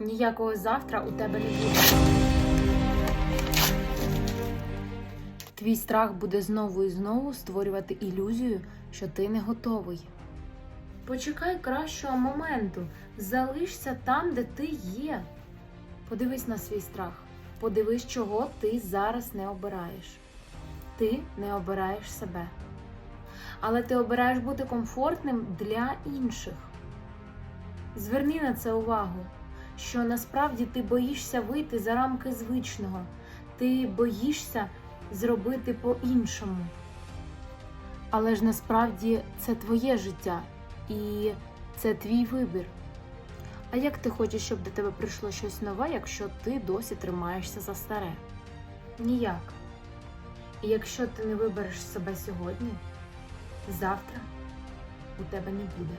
Ніякого завтра у тебе не буде. Твій страх буде знову і знову створювати ілюзію, що ти не готовий. Почекай кращого моменту, залишся там, де ти є. Подивись на свій страх, подивись, чого ти зараз не обираєш. Ти не обираєш себе. Але ти обираєш бути комфортним для інших. Зверни на це увагу, що насправді ти боїшся вийти за рамки звичного, ти боїшся зробити по-іншому. Але ж насправді це твоє життя і це твій вибір. А як ти хочеш, щоб до тебе прийшло щось нове, якщо ти досі тримаєшся за старе? Ніяк. І якщо ти не вибереш себе сьогодні, завтра у тебе не буде.